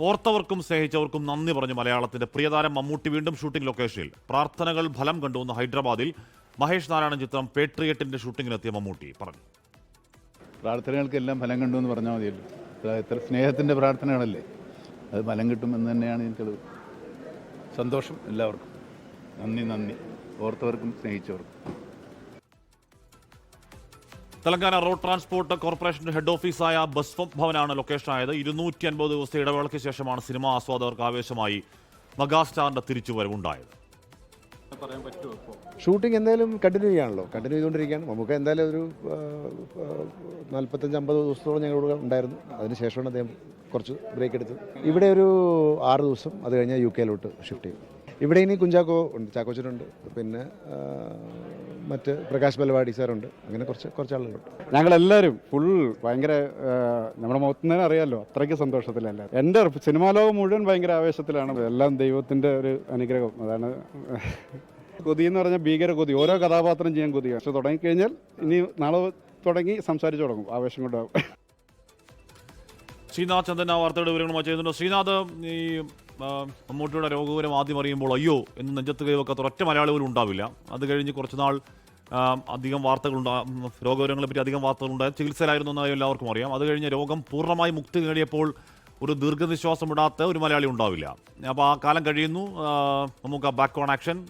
ഓർത്തവർക്കും സ്നേഹിച്ചവർക്കും നന്ദി പറഞ്ഞു മലയാളത്തിന്റെ പ്രിയതാരം മമ്മൂട്ടി വീണ്ടും ഷൂട്ടിംഗ് ലൊക്കേഷനിൽ. പ്രാർത്ഥനകൾ ഫലം കണ്ടുവന്ന് ഹൈദരാബാദിൽ മഹേഷ് നാരായണൻ ചിത്രം പേട്രിയറ്റിന്റെ ഷൂട്ടിങ്ങിനെത്തിയ മമ്മൂട്ടി പറഞ്ഞു. പ്രാർത്ഥനകൾക്കെല്ലാം ഫലം കണ്ടു എന്ന് പറഞ്ഞാൽ മതിയല്ലോ. എത്ര സ്നേഹത്തിന്റെ പ്രാർത്ഥനകളല്ലേ? അത് ഫലം കിട്ടുമെന്ന് തന്നെയാണ് എനിക്കത് സന്തോഷം എല്ലാവർക്കും. നന്ദി നന്ദി. ഓർത്തവർക്കും സ്നേഹിച്ചവർക്കും. തെലങ്കാന റോഡ് ട്രാൻസ്പോർട്ട് കോർപ്പറേഷന്റെ ഹെഡ് ഓഫീസായ ബസ് ഭവനാണ് ലൊക്കേഷനായത്. ഇരുന്നൂറ്റി അൻപത് ദിവസത്തെ ഇടവേളയ്ക്ക് ശേഷമാണ് സിനിമ ആസ്വാദകർക്ക് ആവേശമായി മെഗാസ്റ്റാറിന്റെ തിരിച്ചുവരവുണ്ടായത്. ഷൂട്ടിംഗ് എന്തായാലും കണ്ടിന്യൂ ചെയ്യാണല്ലോ. കണ്ടിന്യൂ ചെയ്തുകൊണ്ടിരിക്കുകയാണ്. നമുക്ക് എന്തായാലും ഒരു നാൽപ്പത്തഞ്ച് അമ്പത് ദിവസത്തോളം ഞങ്ങളോട് ഉണ്ടായിരുന്നു. അതിനുശേഷമാണ് അദ്ദേഹം കുറച്ച് ബ്രേക്ക് എടുത്തത്. ഇവിടെ ഒരു ആറ് ദിവസം അത് കഴിഞ്ഞാൽ യു കെയിലോട്ട് ഷിഫ്റ്റ് ചെയ്യും ഇവിടെ ഇനി കുഞ്ചാക്കോ ഉണ്ട് ചാക്കോച്ചനുണ്ട് പിന്നെ മറ്റ് പ്രകാശ് ബലവാടി സാറുണ്ട് അങ്ങനെ കുറച്ച് കുറച്ച് ആളുകളുണ്ട് ഞങ്ങളെല്ലാവരും ഫുൾ ഭയങ്കര നമ്മുടെ മുഖത്ത് തന്നെ അറിയാമല്ലോ അത്രയ്ക്ക് സന്തോഷത്തിലല്ല എന്റെ സിനിമാ ലോകം മുഴുവൻ ഭയങ്കര ആവേശത്തിലാണ്. എല്ലാം ദൈവത്തിന്റെ ഒരു അനുഗ്രഹം അതാണ് കൊതി എന്ന് പറഞ്ഞാൽ ഭീകര കൊതി. ഓരോ കഥാപാത്രം ചെയ്യാൻ കൊതി പക്ഷെ തുടങ്ങിക്കഴിഞ്ഞാൽ ഇനി നാളെ തുടങ്ങി സംസാരിച്ചു തുടങ്ങും ആവേശം കൊണ്ടാവും. ശ്രീനാഥ് ചന്ദന ആ വാർത്തയുടെ വിവരങ്ങളുമായി ചെയ്യുന്നുണ്ട് ശ്രീനാഥ് ഈ മമ്മൂട്ടിയുടെ രോഗവിവരം ആദ്യം അറിയുമ്പോൾ അയ്യോ എന്ന് നെഞ്ചത്ത് കൈവക്കാത്ത ഒറ്റ മലയാളി പോലും ഉണ്ടാവില്ല. അത് കഴിഞ്ഞ് കുറച്ചുനാൾ അധികം വാർത്തകളുണ്ടാ രോഗവിവരങ്ങളെ പറ്റി അധികം വാർത്തകളുണ്ടായ ചികിത്സയിലായിരുന്നു എന്ന് എല്ലാവർക്കും അറിയാം. അത് കഴിഞ്ഞ് രോഗം പൂർണമായി മുക്തി നേടിയപ്പോൾ ഒരു ദീർഘനിശ്വാസം ഇടാത്ത ഒരു മലയാളി ഉണ്ടാവില്ല. അപ്പോൾ ആ കാലം കഴിയുന്നു. നമുക്ക് ആ, ബാക്ക് ഓൺ ആക്ഷൻ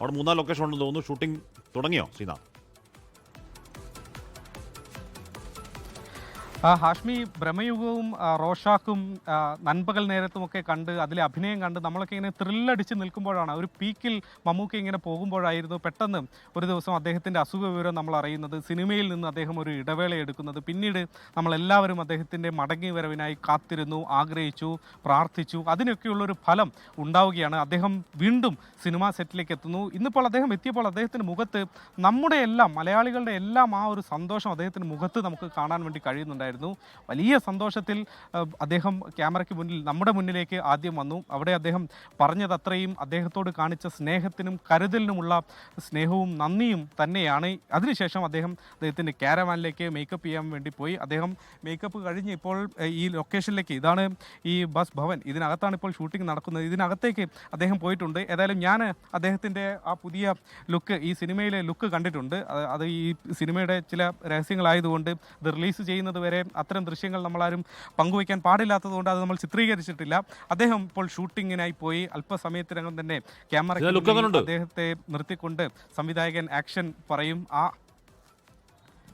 അവിടെ മൂന്നാൽ ലൊക്കേഷൻ ഉണ്ടെന്ന് തോന്നുന്നു. ഷൂട്ടിംഗ് തുടങ്ങിയോ ശ്രീനാഥ് ഹാഷ്മി ഭ്രമയുഗവും റോഷാക്കും നൻപകൽ നേരത്തുമൊക്കെ കണ്ട് അതിലെ അഭിനയം കണ്ട് നമ്മളൊക്കെ ഇങ്ങനെ ത്രില്ലടിച്ച് നിൽക്കുമ്പോഴാണ് ഒരു പീക്കിൽ മമ്മൂക്ക ഇങ്ങനെ പോകുമ്പോഴായിരുന്നു പെട്ടെന്ന് ഒരു ദിവസം അദ്ദേഹത്തിന്റെ അസുഖ വിവരം നമ്മൾ അറിയുന്നത്. സിനിമയിൽ നിന്ന് അദ്ദേഹം ഒരു ഇടവേള എടുക്കുന്നത്. പിന്നീട് നമ്മളെല്ലാവരും അദ്ദേഹത്തിന്റെ മടങ്ങി വരവിനായി കാത്തിരുന്നു ആഗ്രഹിച്ചു പ്രാർത്ഥിച്ചു. അതിനൊക്കെയുള്ളൊരു ഫലം ഉണ്ടാവുകയാണ്. അദ്ദേഹം വീണ്ടും സിനിമാ സെറ്റിലേക്ക് എത്തുന്നു. ഇന്നിപ്പോൾ അദ്ദേഹം എത്തിയപ്പോൾ അദ്ദേഹത്തിന്റെ മുഖത്ത് നമ്മുടെ എല്ലാം മലയാളികളുടെ എല്ലാം ആ ഒരു സന്തോഷം അദ്ദേഹത്തിന്റെ മുഖത്ത് നമുക്ക് കാണാൻ വേണ്ടി കഴിയുന്നുണ്ടായിരുന്നു. വലിയ സന്തോഷത്തിൽ അദ്ദേഹം ക്യാമറയ്ക്ക് മുന്നിൽ നമ്മുടെ മുന്നിലേക്ക് ആദ്യം വന്നു. അവിടെ അദ്ദേഹം പറഞ്ഞത് അത്രയും അദ്ദേഹത്തോട് കാണിച്ച സ്നേഹത്തിനും കരുതലിനുമുള്ള സ്നേഹവും നന്ദിയും തന്നെയാണ്. അതിനുശേഷം അദ്ദേഹം അദ്ദേഹത്തിന്റെ ക്യാരവാനിലേക്ക് മേക്കപ്പ് ചെയ്യാൻ വേണ്ടി പോയി. അദ്ദേഹം മേക്കപ്പ് കഴിഞ്ഞ് ഇപ്പോൾ ഈ ലൊക്കേഷനിലേക്ക് ഇതാണ് ഈ ബസ് ഭവൻ. ഇതിനകത്താണ് ഇപ്പോൾ ഷൂട്ടിംഗ് നടക്കുന്നത്. ഇതിനകത്തേക്ക് അദ്ദേഹം പോയിട്ടുണ്ട്. ഏതായാലും ഞാൻ അദ്ദേഹത്തിന്റെ ആ പുതിയ ലുക്ക് ഈ സിനിമയിലെ ലുക്ക് കണ്ടിട്ടുണ്ട്. അത് ഈ സിനിമയുടെ ചില രഹസ്യങ്ങളായതുകൊണ്ട് ഇത് റിലീസ് ചെയ്യുന്നത് വരെ അത്തരം ദൃശ്യങ്ങൾ നമ്മളാരും പങ്കുവയ്ക്കാൻ പാടില്ലാത്തതുകൊണ്ട് അത് നമ്മൾ ചിത്രീകരിച്ചിട്ടില്ല. അദ്ദേഹം ഇപ്പോൾ ഷൂട്ടിങ്ങിനായി പോയി. അല്പസമയത്തിനകം തന്നെ ക്യാമറ? അദ്ദേഹത്തെ നിർത്തിക്കൊണ്ട് സംവിധായകൻ ആക്ഷൻ പറയും. ആ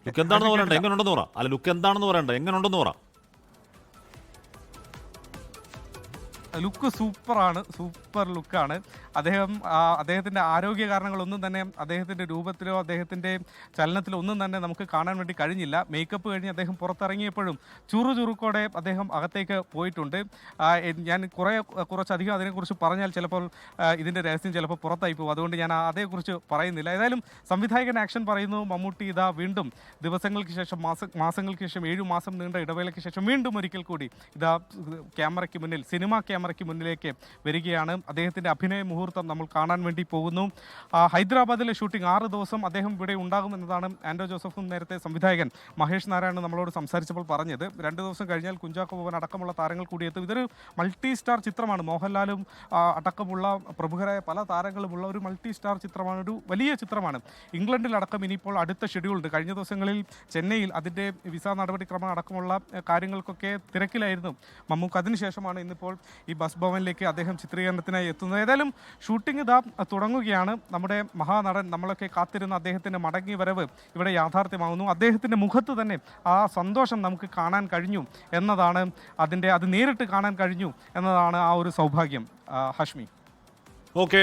ലുക്ക് എന്താണെന്ന് പറയണ്ട. എങ്ങനെ ഉണ്ടെന്ന് പറ. അല്ല ലുക്ക് എന്താണെന്ന് പറയണ്ട. എങ്ങനെ ഉണ്ടെന്ന് പറ. ലുക്ക് സൂപ്പറാണ് സൂപ്പർ ലുക്കാണ്. അദ്ദേഹം അദ്ദേഹത്തിന്റെ ആരോഗ്യ കാരണങ്ങളൊന്നും തന്നെ അദ്ദേഹത്തിന്റെ രൂപത്തിലോ അദ്ദേഹത്തിന്റെ ചലനത്തിലോ ഒന്നും തന്നെ നമുക്ക് കാണാൻ വേണ്ടി കഴിഞ്ഞില്ല. മേക്കപ്പ് കഴിഞ്ഞ് അദ്ദേഹം പുറത്തിറങ്ങിയപ്പോഴും ചുറു ചുറുക്കോടെ അദ്ദേഹം അകത്തേക്ക് പോയിട്ടുണ്ട്. ഞാൻ കുറേ കുറച്ചധികം അതിനെക്കുറിച്ച് പറഞ്ഞാൽ ചിലപ്പോൾ ഇതിന്റെ രഹസ്യം ചിലപ്പോൾ പുറത്തായി പോകും. അതുകൊണ്ട് ഞാൻ അതേക്കുറിച്ച് പറയുന്നില്ല. ഏതായാലും സംവിധായകൻ ആക്ഷൻ പറയുന്നു മമ്മൂട്ടി ഇതാ വീണ്ടും ദിവസങ്ങൾക്ക് ശേഷം മാസ മാസങ്ങൾക്ക് ശേഷം ഏഴു മാസം നീണ്ട ഇടവേളയ്ക്ക് ശേഷം വീണ്ടും ഒരിക്കൽ കൂടി ഇതാ ക്യാമറയ്ക്ക് മുന്നിൽ സിനിമാ ക്യാമറയ്ക്ക് മുന്നിലേക്ക് വരികയാണ്. അദ്ദേഹത്തിന്റെ അഭിനയ മുഹൂർത്തം നമ്മൾ കാണാൻ വേണ്ടി പോകുന്നു. ഹൈദരാബാദിലെ ഷൂട്ടിംഗ് ആറ് ദിവസം അദ്ദേഹം ഇവിടെ ഉണ്ടാകുമെന്നതാണ് ആൻഡോ ജോസഫും നേരത്തെ സംവിധായകൻ മഹേഷ് നാരായണൻ നമ്മളോട് സംസാരിച്ചപ്പോൾ പറഞ്ഞത്. രണ്ട് ദിവസം കഴിഞ്ഞാൽ കുഞ്ചാക്കോ ഭവൻ അടക്കമുള്ള താരങ്ങൾ കൂടി എത്തും ഇതൊരു മൾട്ടി സ്റ്റാർ ചിത്രമാണ്. മോഹൻലാലും അടക്കമുള്ള പ്രമുഖരായ പല താരങ്ങളുമുള്ള ഒരു മൾട്ടി സ്റ്റാർ ചിത്രമാണ്. ഒരു വലിയ ചിത്രമാണ്. ഇംഗ്ലണ്ടിലടക്കം ഇനിയിപ്പോൾ അടുത്ത ഷെഡ്യൂൾ ഉണ്ട് കഴിഞ്ഞ ദിവസങ്ങളിൽ ചെന്നൈയിൽ അതിന്റെ വിസ നടപടിക്രമം അടക്കമുള്ള കാര്യങ്ങൾക്കൊക്കെ തിരക്കിലായിരുന്നു മമ്മൂക്ക്. അതിനുശേഷമാണ് ഇന്നിപ്പോൾ ബസ് ഭവനിലേക്ക് അദ്ദേഹം ചിത്രീകരണത്തിനായി എത്തുന്നത്. ഏതായാലും ഷൂട്ടിംഗ് ഇതാ തുടങ്ങുകയാണ്. നമ്മുടെ മഹാനടൻ നമ്മളൊക്കെ കാത്തിരുന്ന അദ്ദേഹത്തിന്റെ മടങ്ങി വരവ് ഇവിടെ യാഥാർത്ഥ്യമാകുന്നു അദ്ദേഹത്തിന്റെ മുഖത്ത് തന്നെ ആ സന്തോഷം നമുക്ക് കാണാൻ കഴിഞ്ഞു എന്നതാണ് അതിന്റെ അത് നേരിട്ട് കാണാൻ കഴിഞ്ഞു എന്നതാണ് ആ ഒരു സൗഭാഗ്യം. ഹഷ്മി. ഓക്കെ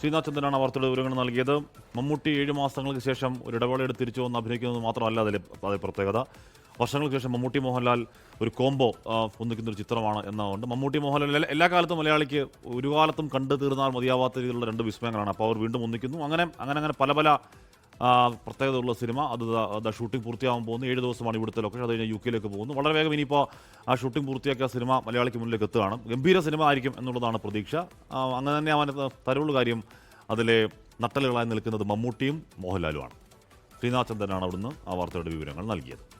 ശ്രീനാഥ് വാർത്തയുടെ വിവരങ്ങൾ നൽകിയത്. മമ്മൂട്ടി ഏഴ് മാസങ്ങൾക്ക് ശേഷം ഒരു ഇടവേളയെടുത്ത് തിരിച്ചു വന്ന് അഭിനയിക്കുന്നത് മാത്രമല്ല അതിലെ അതേ പ്രത്യേകത. വർഷങ്ങൾക്ക് ശേഷം മമ്മൂട്ടി മോഹൻലാൽ ഒരു കോംബോ ഒന്നിക്കുന്ന ഒരു ചിത്രമാണ് എന്നതുകൊണ്ട് മമ്മൂട്ടി മോഹൻലാൽ എല്ലാ- കാലത്തും മലയാളിക്ക് ഒരു കാലത്തും കണ്ടു തീർന്നാൽ മതിയാവാത്ത രീതിയിലുള്ള രണ്ട് വിസ്മയങ്ങളാണ്. അപ്പോൾ അവർ വീണ്ടും ഒന്നിക്കുന്നു. അങ്ങനെ അങ്ങനെ അങ്ങനെ പല പല പ്രത്യേകതയുള്ള സിനിമ. അത് ഷൂട്ടിംഗ് പൂർത്തിയാകാൻ പോകുന്നു. ഏഴ് ദിവസമാണ് ഇവിടുത്തെ ലൊക്കേഷൻ അത് കഴിഞ്ഞ് യു കെയിലേക്ക് പോകുന്നു. വളരെ വേഗം ഇനിയിപ്പോൾ ആ ഷൂട്ടിംഗ് പൂർത്തിയാക്കിയ സിനിമ മലയാളിക്ക് മുന്നിലേക്ക് എത്തുകയാണ്. ഗംഭീര സിനിമ ആയിരിക്കും എന്നുള്ളതാണ് പ്രതീക്ഷ. അങ്ങനെ തന്നെ അവൻ തരുള്ള കാര്യം അതിലെ നട്ടലുകളായി നിൽക്കുന്നത് മമ്മൂട്ടിയും മോഹൻലാലുമാണ്. ശ്രീനാഥ് ചന്ദ്രനാണ് അവിടുന്ന് ആ വാർത്തയുടെ വിവരങ്ങൾ നൽകിയത്.